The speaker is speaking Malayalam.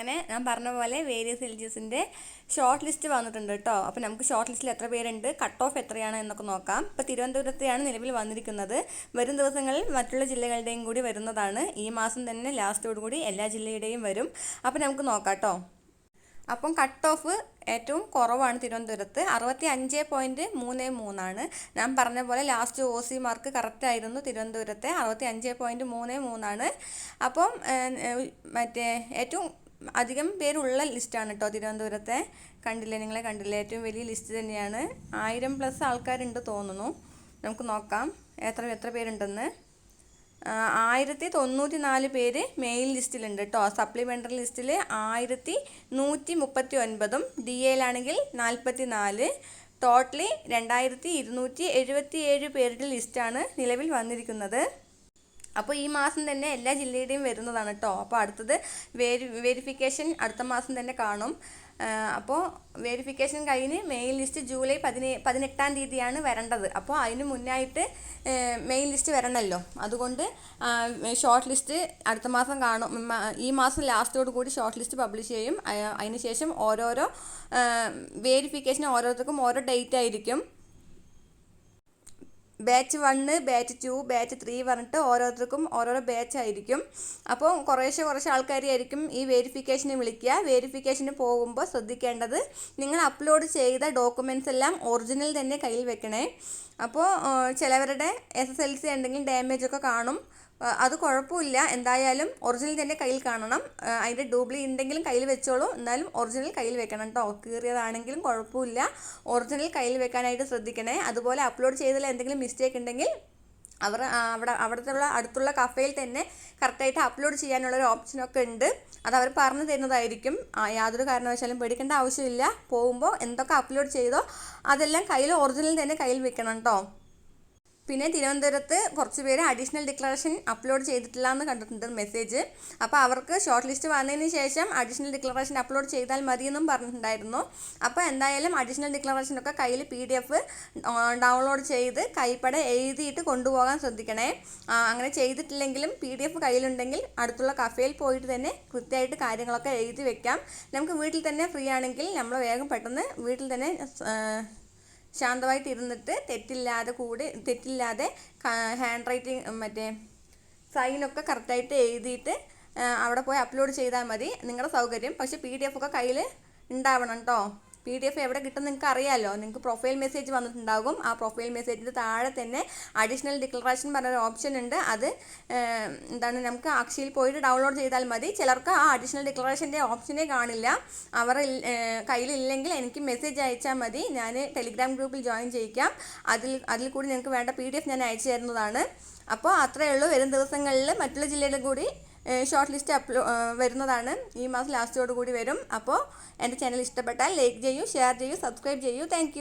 അങ്ങനെ ഞാൻ പറഞ്ഞ പോലെ വേരിയസ് റിലീജിയസിന്റെ ഷോർട്ട് ലിസ്റ്റ് വന്നിട്ടുണ്ട് കേട്ടോ അപ്പോൾ നമുക്ക് ഷോർട്ട് ലിസ്റ്റിൽ എത്ര പേരുണ്ട് കട്ട് ഓഫ് എത്രയാണ് എന്നൊക്കെ നോക്കാം. ഇപ്പോൾ തിരുവനന്തപുരത്തെയാണ് നിലവിൽ വന്നിരിക്കുന്നത്. വരും ദിവസങ്ങളിൽ മറ്റുള്ള ജില്ലകളുടെയും കൂടി വരുന്നതാണ്. ഈ മാസം തന്നെ ലാസ്റ്റോടു കൂടി എല്ലാ ജില്ലയുടെയും വരും. അപ്പോൾ നമുക്ക് നോക്കാം കേട്ടോ അപ്പം കട്ട് ഓഫ് ഏറ്റവും കുറവാണ് തിരുവനന്തപുരത്ത്. അറുപത്തി അഞ്ച് പോയിന്റ് മൂന്ന് മൂന്നാണ്. ഞാൻ പറഞ്ഞ പോലെ ലാസ്റ്റ് ഒ സി മാർക്ക് കറക്റ്റായിരുന്നു തിരുവനന്തപുരത്തെ. അറുപത്തി അഞ്ച് പോയിന്റ് മൂന്ന് മൂന്നാണ്. അപ്പം മറ്റേ ഏറ്റവും അധികം പേരുള്ള ലിസ്റ്റാണ് കേട്ടോ തിരുവനന്തപുരത്തെ. കണ്ടില്ലേ? നിങ്ങളെ കണ്ടില്ലേ? ഏറ്റവും വലിയ ലിസ്റ്റ് തന്നെയാണ്. ആയിരം പ്ലസ് ആൾക്കാരുണ്ട് തോന്നുന്നു. നമുക്ക് നോക്കാം. എത്ര എത്ര പേരുണ്ടെന്ന്. ആയിരത്തി തൊണ്ണൂറ്റി നാല് പേര് മെയിൽ ലിസ്റ്റിലുണ്ട് കേട്ടോ സപ്ലിമെന്ററി ലിസ്റ്റിൽ ആയിരത്തി നൂറ്റി മുപ്പത്തി ഒൻപതും ഡി എയിലാണെങ്കിൽ നാൽപ്പത്തി നാല് ടോട്ടലി രണ്ടായിരത്തി ഇരുന്നൂറ്റി എഴുപത്തി ഏഴ് പേരുടെ ലിസ്റ്റാണ് നിലവിൽ വന്നിരിക്കുന്നത്. അപ്പോൾ ഈ മാസം തന്നെ എല്ലാ ജില്ലയുടെയും വരുന്നതാണ് കേട്ടോ അപ്പോൾ അടുത്തത് വേരി വെരിഫിക്കേഷൻ അടുത്ത മാസം തന്നെ കാണും. അപ്പോൾ വെരിഫിക്കേഷൻ കഴിഞ്ഞ് മെയിൻ ലിസ്റ്റ് ജൂലൈ പതിനേ പതിനെട്ടാം തീയതിയാണ് വരേണ്ടത്. അപ്പോൾ അതിന് മുന്നായിട്ട് മെയിൻ ലിസ്റ്റ് വരണമല്ലോ അതുകൊണ്ട് ഷോർട്ട് ലിസ്റ്റ് അടുത്ത മാസം കാണും. ഈ മാസം ലാസ്റ്റോട് കൂടി ഷോർട്ട് ലിസ്റ്റ് പബ്ലിഷ് ചെയ്യും. അതിനുശേഷം ഓരോരോ വേരിഫിക്കേഷൻ ഓരോരുത്തർക്കും ഓരോ ഡേറ്റ് ആയിരിക്കും. Batch one batch two batch three പറഞ്ഞിട്ട് ഓരോരുത്തർക്കും ഓരോരോ ബാച്ച് ആയിരിക്കും. അപ്പോൾ കുറേശ്ശെ കുറച്ച് ആൾക്കാരെയായിരിക്കും ഈ വെരിഫിക്കേഷന് വിളിക്കുക. വെരിഫിക്കേഷന് പോകുമ്പോൾ ശ്രദ്ധിക്കേണ്ടത് നിങ്ങൾ അപ്ലോഡ് ചെയ്ത ഡോക്യുമെന്റ്സ് എല്ലാം ഒറിജിനൽ തന്നെ കയ്യിൽ വെക്കണേ. അപ്പോൾ ചിലവരുടെ എസ് എസ് എൽ സി എന്തെങ്കിലും ഡാമേജ് ഒക്കെ കാണും. അത് കുഴപ്പമില്ല. എന്തായാലും ഒറിജിനൽ തന്നെ കയ്യിൽ കാണണം. അതിന്റെ ഡൂപ്ലി ഉണ്ടെങ്കിലും കയ്യിൽ വെച്ചോളൂ. എന്നാലും ഒറിജിനൽ കയ്യിൽ വെക്കണം കേട്ടോ കീറിയതാണെങ്കിലും കുഴപ്പമില്ല. ഒറിജിനൽ കയ്യിൽ വെക്കാനായിട്ട് ശ്രദ്ധിക്കണേ. അതുപോലെ അപ്ലോഡ് ചെയ്തതിൽ എന്തെങ്കിലും മിസ്റ്റേക്ക് ഉണ്ടെങ്കിൽ അവർ അവിടെ അവിടുത്തെ അടുത്തുള്ള കഫേയിൽ തന്നെ കറക്റ്റായിട്ട് അപ്ലോഡ് ചെയ്യാനുള്ള ഒരു ഓപ്ഷനൊക്കെ ഉണ്ട്. അത് അവർ പറഞ്ഞു തരുന്നതായിരിക്കും. യാതൊരു കാരണവശാലും പേടിക്കേണ്ട ആവശ്യമില്ല. പോകുമ്പോൾ എന്തൊക്കെ അപ്ലോഡ് ചെയ്തോ അതെല്ലാം കയ്യിൽ ഒറിജിനൽ തന്നെ കയ്യിൽ വെക്കണം കേട്ടോ പിന്നെ തിരുവനന്തപുരത്ത് കുറച്ച് പേര് അഡീഷണൽ ഡിക്ലറേഷൻ അപ്ലോഡ് ചെയ്തിട്ടില്ല എന്ന് കണ്ടിട്ടുണ്ട് മെസ്സേജ് അപ്പോൾ അവർക്ക് ഷോർട്ട് ലിസ്റ്റ് വന്നതിന് ശേഷം അഡീഷണൽ ഡിക്ലറേഷൻ അപ്ലോഡ് ചെയ്താൽ മതിയെന്നും പറഞ്ഞിട്ടുണ്ടായിരുന്നു. അപ്പോൾ എന്തായാലും അഡീഷണൽ ഡിക്ലറേഷനൊക്കെ കയ്യിൽ പി ഡി എഫ് ഡൗൺലോഡ് ചെയ്ത് കൈപ്പട എഴുതിയിട്ട് കൊണ്ടുപോകാൻ ശ്രദ്ധിക്കണേ. അങ്ങനെ ചെയ്തിട്ടില്ലെങ്കിലും പി ഡി എഫ് കയ്യിലുണ്ടെങ്കിൽ അടുത്തുള്ള കഫേയിൽ പോയിട്ട് തന്നെ കൃത്യമായിട്ട് കാര്യങ്ങളൊക്കെ എഴുതി വെക്കാം. നമുക്ക് വീട്ടിൽ തന്നെ ഫ്രീ ആണെങ്കിൽ നമ്മൾ വേഗം പെട്ടെന്ന് വീട്ടിൽ തന്നെ ശാന്തമായിട്ട് ഇരുന്നിട്ട് തെറ്റില്ലാതെ കൂടെ തെറ്റില്ലാതെ ഹാൻഡ് റൈറ്റിംഗ് മറ്റേ സൈനൊക്കെ കറക്റ്റായിട്ട് എഴുതിയിട്ട് അവിടെ പോയി അപ്ലോഡ് ചെയ്താൽ മതി. നിങ്ങളുടെ സൗകര്യം. പക്ഷേ പി ഡി എഫ് ഒക്കെ കയ്യിൽ ഉണ്ടാവണം കേട്ടോ പി ഡി എഫ് എവിടെ കിട്ടും നിങ്ങൾക്ക് അറിയാമല്ലോ നിങ്ങൾക്ക് പ്രൊഫൈൽ മെസ്സേജ് വന്നിട്ടുണ്ടാകും. ആ പ്രൊഫൈൽ മെസ്സേജിന്റെ താഴെ തന്നെ അഡീഷണൽ ഡിക്ലറേഷൻ പറഞ്ഞൊരു ഓപ്ഷൻ ഉണ്ട്. അത് എന്താണ് നമുക്ക് അക്ഷയിൽ പോയിട്ട് ഡൗൺലോഡ് ചെയ്താൽ മതി. ചിലർക്ക് ആ അഡീഷണൽ ഡിക്ലറേഷന്റെ ഓപ്ഷനെ കാണില്ല. അവർ കയ്യിലില്ലെങ്കിൽ എനിക്ക് മെസ്സേജ് അയച്ചാൽ മതി. ഞാൻ ടെലിഗ്രാം ഗ്രൂപ്പിൽ ജോയിൻ ചെയ്യിക്കാം. അതിൽ അതിൽ കൂടി നിങ്ങൾക്ക് വേണ്ട പി ഞാൻ അയച്ചു തരുന്നതാണ്. അപ്പോൾ അത്രയേ ഉള്ളൂ. വരും ദിവസങ്ങളിൽ മറ്റുള്ള ജില്ലയിലും കൂടി ഷോർട്ട് ലിസ്റ്റ് അപ്ലോ വരുന്നതാണ്. ഈ മാസം ലാസ്റ്റോടുകൂടി വരും. അപ്പോൾ എന്റെ ചാനൽ ഇഷ്ടപ്പെട്ടാൽ ലൈക്ക് ചെയ്യൂ ഷെയർ ചെയ്യൂ സബ്സ്ക്രൈബ് ചെയ്യൂ. താങ്ക്